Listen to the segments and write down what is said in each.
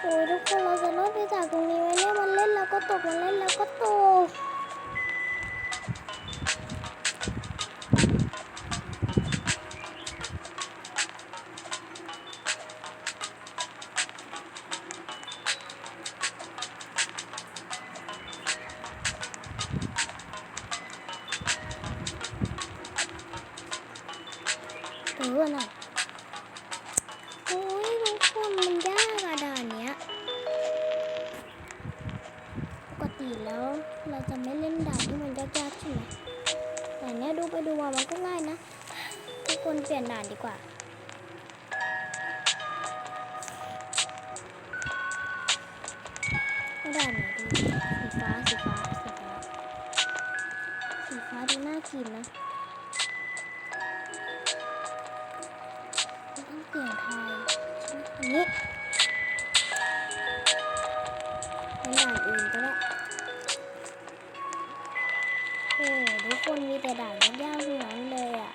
โอ้ยทุกคนเราจะรอดไปจากตรงนี้ไว้เนี่ยมันเล่นแล้วก็ตกมันเล่นแล้วก็ตก อ้ยทุกคนมันยากอะด่านเนี้ย ปกติแล้วเราจะไม่เล่นด่านที่มันยากๆใช่ไหมแต่เนี้ยดูไปดูมามันก็ง่ายนะ ทุกคนเปลี่ยนด่านดีกว่าด่านไหนดีสีฟ้าสีฟ้าสีฟ้าสีฟ้าดูน่ากินนะต้องเปลี่ยนทยอั นี้ด่านอื่นก็ได้โอ้ทุกคนมีแต่ด่านยากๆทั้งนั้นเลยอะ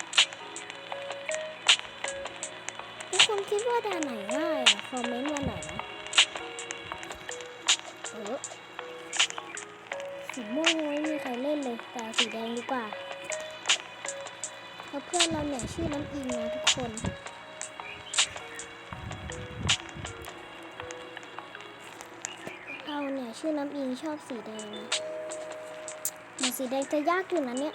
ทุกคนคิดว่าด่านไหนง่ายอะ คอมเมนต์มาหน่อยนะเออสีม่วงยังไม่มีใครเล่นเลย แต่สีแดงดีกว่าเพราะเพื่อนเราเนี่ยชื่อน้ำอิงนะทุกคน ชื่อน้ำอิงชอบสีแดงนะเหมือนสีแดงจะยากอยู่นะเนี่ย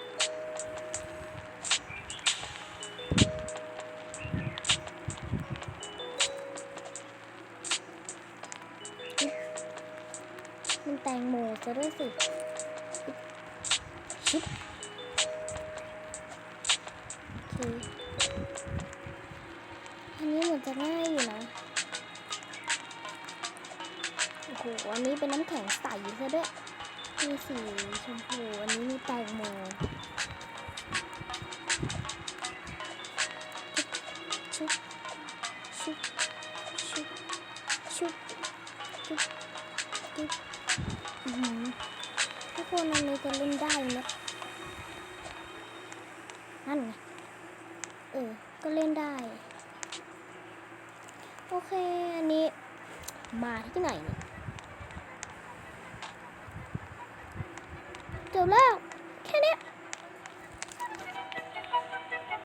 มันแตงโมจะด้วยสิชิบโอเคอันนี้เหมือนจะง่ายอยู่นะ อ้โหอันนี้เป็นน้ำแข็งใสซะด้วยมีสีชมพู อันนี้มีแตงโมชุบชุบชุบชุบชุบชุบอือหือทุกคนอันนี้จะเล่นได้ไหมนั่นไง เออ ก็เล่นได้ โอเค อันนี้มาที่ไหนเนี่ย จบแล้ว